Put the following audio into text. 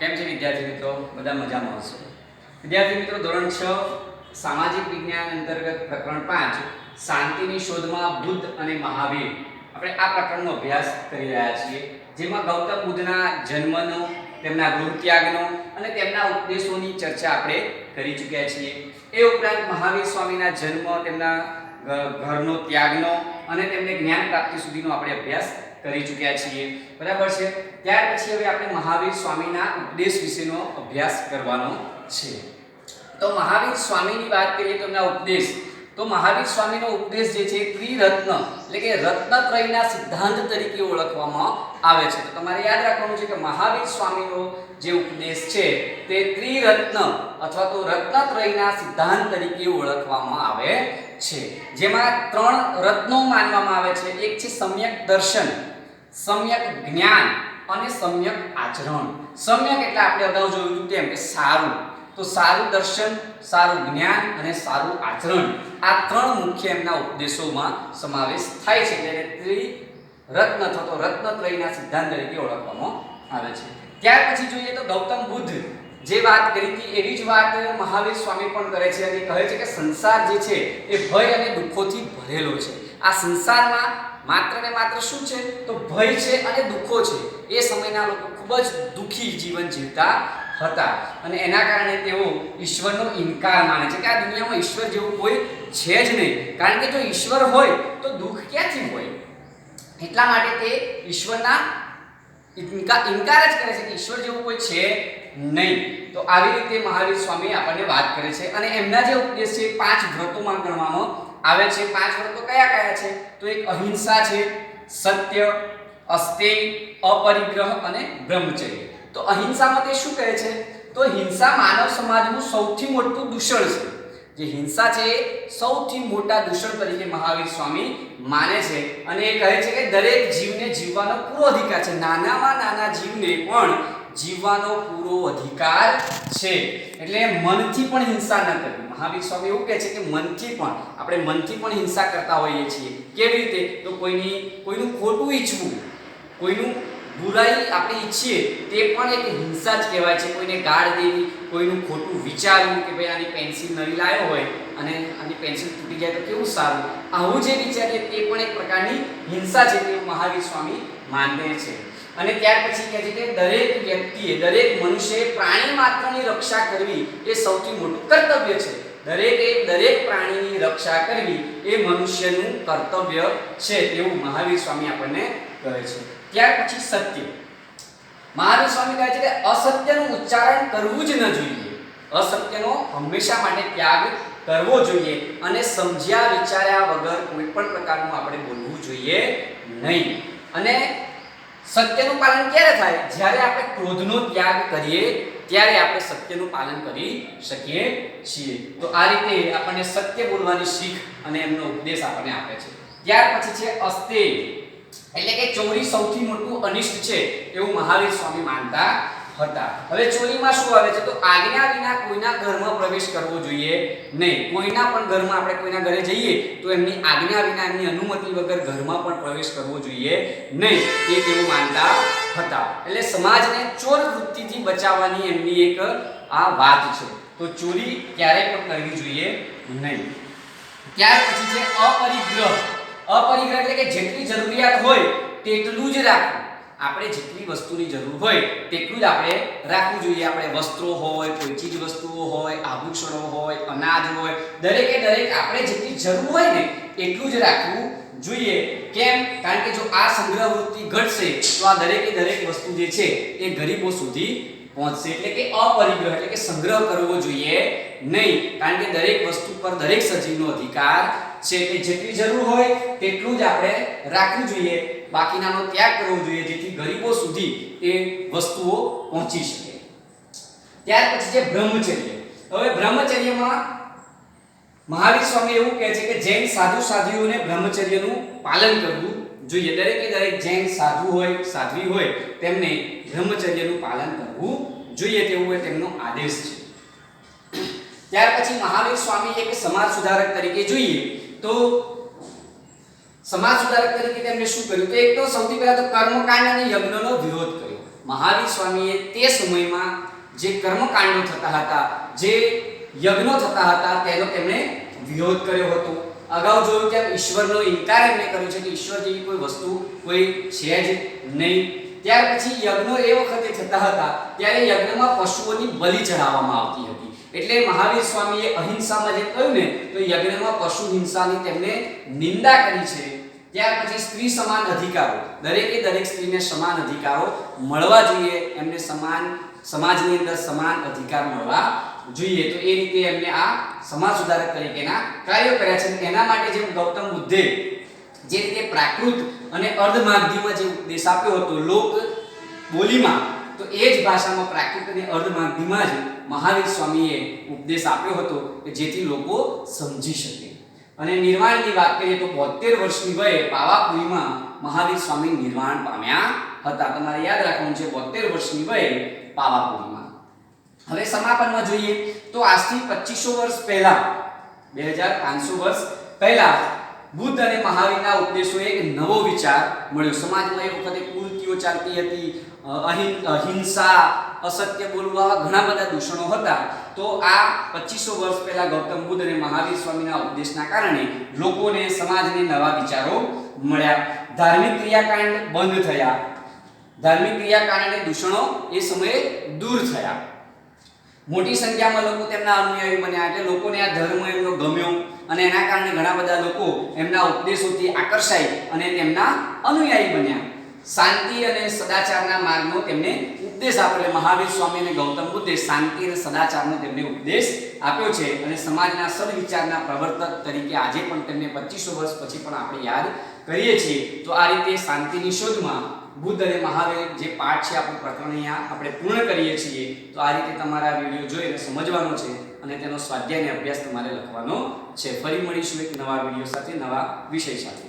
કેમ છે વિદ્યાર્થી મિત્રો? બધા મજામાં હશે? વિદ્યાર્થી મિત્રો, ધોરણ છ, સામાજિક વિજ્ઞાન અંતર્ગત પ્રકરણ પાંચ, શાંતિની શોધમાં બુદ્ધ અને મહાવીર. આપણે આ પ્રકરણનો અભ્યાસ કરી રહ્યા છીએ, જેમાં ગૌતમ બુદ્ધના જન્મનો, તેમના ગૃહત્યાગનો અને તેમના ઉપદેશોની ચર્ચા આપણે કરી ચૂક્યા છીએ. એ ઉપરાંત મહાવીર સ્વામીના જન્મ, તેમના ઘરનો ત્યાગનો અને તેમને જ્ઞાન પ્રાપ્તિ સુધીનો આપણે અભ્યાસ કરી ચૂક્યા છીએ. બરાબર છે? ત્યાર પછી હવે આપણે મહાવીર સ્વામીના ઉપદેશ વિશેનો અભ્યાસ કરવાનો છે. તો મહાવીર સ્વામીની વાત કરીએ તો એમના ઉપદેશ. તો મહાવીર સ્વામીનો ઉપદેશ જે છે ત્રિરત્ન, એટલે કે રત્નત્રયના સિદ્ધાંત તરીકે ઓળખવામાં આવે છે. તો તમારે યાદ રાખવાનું છે કે મહાવીર સ્વામીનો જે ઉપદેશ છે તે ત્રિરત્ન અથવા તો રત્નત્રયના સિદ્ધાંત તરીકે ઓળખવામાં આવે છે. જેમાં ત્રણ રત્નો માનવામાં આવે છે. એક છે સમ્યક દર્શન સમ્યક જ્ઞાન અને સમ્યક આચરણ. સમ્યક એટલે આપણે અગાઉ જોયું હતું તેમ કે સારું. તો સારું દર્શન, સારું જ્ઞાન અને સારું આચરણ. આ ત્રણ મુખ્ય એમના ઉપદેશોમાં સમાવેશ થાય છે એટલે ત્રિ રત્ન અથવા તો રત્નત્રયના સિદ્ધાંત તરીકે ઓળખવામાં આવે છે. ત્યાર પછી જોઈએ તો ગૌતમ બુદ્ધ જે વાત કરી હતી, એવી જ વાત મહાવીર સ્વામી પણ કરે છે અને કહે છે કે સંસાર જે છે એ ભય અને દુઃખોથી ભરેલો છે. આ સંસારમાં માત્ર ને માત્ર શું છે? તો ભય છે અને દુઃખો છે. એ સમયના લોકો ખૂબ જ દુઃખી જીવન જીવતા હતા. અને એના કારણે તેઓ ઈશ્વરનો ઇનકાર માને છે કે આ દુનિયામાં ઈશ્વર જેવું કોઈ છે જ નહીં. કારણ કે જો ઈશ્વર હોય, તો દુઃખ ક્યાંથી હોય? એટલા માટે તે ઈશ્વરના ઇનકાર ઇનકાર જ કરે છે કે ઈશ્વર જેવું કોઈ છે નહીં. તો આવી રીતે મહાવીર સ્વામી આપણને વાત કરે છે. અને એમના જે ઉપદેશ છે પાંચ વ્રતોમાં ગણવામાં આવે છે પાંચ વ્રતો કયા કયા છે? તો એક અહિંસા છે, સત્ય અસ્તેય અપરિગ્રહ અને બ્રહ્મચર્ય. તો અહિંસામાં તે શું કહે છે? તો હિંસા માનવ સમાજનું સૌથી મોટું દૂષણ છે. જે હિંસા છે એ સૌથી મોટા દૂષણ તરીકે મહાવીર સ્વામી માને છે અને એ કહે છે કે દરેક જીવને જીવવાનો પૂરો અધિકાર છે. નાનામાં નાના જીવને પણ જીવવાનો પૂરો અધિકાર છે. એટલે મનથી પણ હિંસા ન કરવી. મહાવીર સ્વામી એવું કહે છે કે મનથી પણ, આપણે મનથી પણ હિંસા કરતા હોઈએ છીએ. કેવી રીતે? તો કોઈની, કોઈનું ખોટું ઈચ્છવું, કોઈનું બુરાઈ આપણે ઈચ્છીએ, તે પણ એક હિંસા જ કહેવાય છે. કોઈને ગાળ દેવી, કોઈનું ખોટું વિચારવું કે ભાઈ આની પેન્સિલ નવી લાવ્યો હોય અને આની પેન્સિલ તૂટી જાય તો કેવું સારું? આવું જે વિચારીએ તે પણ એક પ્રકારની હિંસા છે તેવું મહાવીર સ્વામી માને છે. અને ત્યાર પછી કહે છે કે દરેક વ્યક્તિએ, દરેક મનુષ્યએ પ્રાણી માત્રની રક્ષા કરવી એ સૌથી મોટું કર્તવ્ય છે. દરેકે દરેક પ્રાણીની રક્ષા કરવી એ મનુષ્યનું કર્તવ્ય છે તેવું મહાવીર સ્વામી આપણને કહે છે. ત્યાર પછી સત્ય. મહાવીર સ્વામી કહે છે કે અસત્યનું ઉચ્ચારણ કરવું જ ન જોઈએ. અસત્યનો હંમેશા માટે ત્યાગ કરવો જોઈએ અને સમજ્યા વિચાર્યા વગર કોઈ પણ પ્રકારનું આપણે બોલવું જોઈએ નહીં. અને સત્યનું પાલન ક્યારે થાય? જ્યારે આપણે ક્રોધનો ત્યાગ કરીએ, ત્યારે આપણે સત્યનું પાલન કરી શકીએ છીએ. તો આ રીતે આપણને સત્ય બોલવાની શીખ અને એમનો ઉપદેશ આપણને આપે છે. ત્યાર પછી છે અસ્તે એટલે કે ચોરી સૌથી મોટું અનિષ્ટ છે, એવું મહાવીર સ્વામી માનતા હતા. હવે ચોરીમાં શું આવે છે? તો આજ્ઞા વિના કોઈના ઘરમાં પ્રવેશ કરવો જોઈએ નહીં. કોઈના પણ ઘરમાં આપણે કોઈના ઘરે જઈએ, તો એમની આજ્ઞા વિના, એમની અનુમતિ વગર ઘરમાં પણ પ્રવેશ કરવો જોઈએ નહીં. એ તેઓ માનતા હતા. એટલે સમાજને ચોર વૃત્તિથી બચાવવાની એમની એક, આ વાત છે. તો ચોરી ક્યારેય પણ કરવી જોઈએ નહીં. ત્યાર પછી છે અપરિગ્રહ. અપરિગ્રહ એટલે કે જેટલી જરૂરિયાત હોય, તેટલું જ રાખવું. આપણે જેટલી વસ્તુની જરૂર હોય તેટલું જ આપણે રાખવું જોઈએ. આપણે વસ્ત્રો હોય, કોઈ ચીજ વસ્તુઓ હોય, આભૂષણો હોય, અનાજ હોય, દરેકે દરેક આપણે જેટલી જરૂર હોય ને એટલું જ રાખવું જોઈએ. કેમ? કારણ કે જો આ સંગ્રહ વૃત્તિ ઘટશે, તો આ દરેકે દરેક વસ્તુ જે છે એ ગરીબો સુધી પહોંચશે. એટલે કે અપરિગ્રહ, એટલે કે સંગ્રહ કરવો જોઈએ નહીં. કારણ કે દરેક વસ્તુ પર દરેક સજીવનો અધિકાર છે. એટલે જેટલી જરૂર હોય તેટલું જ આપણે રાખવું જોઈએ. બાકીનાનો ત્યાગ કરવો જોઈએ જેથી ગરીબો સુધી એ વસ્તુઓ પહોંચી શકે. ત્યાર પછી છે બ્રહ્મચર્ય. હવે બ્રહ્મચર્યમાં મહાવીર સ્વામી એવું કહે છે કે જૈન સાધુ સાધ્વીઓને બ્રહ્મચર્યનું પાલન કરવું જોઈએ. દરેકે દરેક જૈન સાધુ હોય, સાધ્વી હોય, તેમને બ્રહ્મચર્યનું પાલન કરવું જોઈએ તેવું એ તેમનો આદેશ છે. ત્યાર પછી મહાવીર સ્વામી એક સમાજ સુધારક તરીકે જોઈએ તો સમાજ સુધારક તરીકે તેમણે શું કર્યું? તો એક તો સૌથી પહેલા તો કર્મકાંડ અને યજ્ઞનો વિરોધ કર્યો. મહાવીર સ્વામીએ તે સમયમાં જે કર્મકાંડો થતા હતા, જે યજ્ઞો થતા હતા, તેનો તેમણે વિરોધ કર્યો હતો. અગાઉ જોયું કે ઈશ્વરનો ઇનકાર એમણે કર્યો છે કે ઈશ્વર જેવી કોઈ વસ્તુ કોઈ છે જ નહીં. ત્યાર પછી યજ્ઞો એ વખતે થતા હતા, ત્યારે યજ્ઞમાં પશુઓની બલિ ચડાવવામાં આવતી હતી. એટલે મહાવીર સ્વામીએ અહિંસામાં જે કહ્યું ને, તો યજ્ઞમાં પશુ હિંસાની તેમણે નિંદા કરી છે. ત્યાર પછી સ્ત્રી સમાન અધિકારો. દરેકે દરેક સ્ત્રીને સમાન અધિકારો મળવા જોઈએ. એમને સમાન સમાજની અંદર સમાન અધિકાર મળવા જોઈએ. તો એ રીતે એમને આ સમાજ સુધારક તરીકેના કાર્યો કર્યા છે. એના માટે જેમ ગૌતમ બુદ્ધે જે રીતે પ્રાકૃત અને અર્ધમાગધીમાં જે ઉપદેશ આપ્યો હતો, લોક બોલીમાં, તો એ જ ભાષામાં પ્રાકૃત અને અર્ધમાગધીમાં જ મહાવીર સ્વામીએ ઉપદેશ આપ્યો હતો કે જેથી લોકો સમજી શકે. અને નિર્વાણની વાત કરીએ તો બોતેર વર્ષની વયે પાવાપુરીમાં મહાવીર સ્વામી નિર્વાણ પામ્યા હતા. તમારે યાદ રાખવાનું છે બોતેર વર્ષની વયે પાવાપુરીમાં. હવે સમાપનમાં જોઈએ તો આજથી પચીસો વર્ષ પહેલા, બે હજાર પાંચસો વર્ષ પહેલા બુદ્ધ અને મહાવીરના ઉપદેશો એક નવો વિચાર મળ્યો. સમાજમાં એ વખતે કુર્તિઓ ચાલતી હતી? અહિં, અહિંસા અસત્ય બોલવા ઘણા બધા દૂષણો હતા. તો આ પચીસો વર્ષ પહેલા ગૌતમ બુદ્ધ અને મહાવીર સ્વામીના ઉપદેશના કારણે લોકોને સમાજને નવા વિચારો મળ્યા. ધાર્મિક ક્રિયાકાંડ બંધ થયા. ધાર્મિક ક્રિયાકાંડને દૂષણો એ સમયે દૂર થયા. મોટી સંખ્યામાં લોકો તેમના અનુયાયી બન્યા એટલે લોકોને આ ધર્મ એમનો ગમ્યો અને એના કારણે ઘણા બધા લોકો એમના ઉપદેશોથી આકર્ષાય અને તેમના અનુયાયી બન્યા. શાંતિ અને સદાચારના માર્ગનો તેમને ઉપદેશ આપ્યો. મહાવીર સ્વામી અને ગૌતમ બુદ્ધે શાંતિ અને સદાચારનો તેમને ઉપદેશ આપ્યો છે. અને સમાજના સદવિચારના પ્રવર્તક તરીકે આજે પણ તેમને પચીસો વર્ષ પછી પણ આપણે યાદ કરીએ છીએ. તો આ રીતે શાંતિની શોધમાં બુદ્ધ અને મહાવીર જે પાઠ છે, આપણું પ્રકરણ અહીંયા આપણે પૂર્ણ કરીએ છીએ. તો આ રીતે તમારા વીડિયો જોઈને સમજવાનો છે અને તેનો સ્વાધ્યાય અને અભ્યાસ તમારે લખવાનો છે. ફરી મળીશું એક નવા વીડિયો સાથે, નવા વિષય સાથે.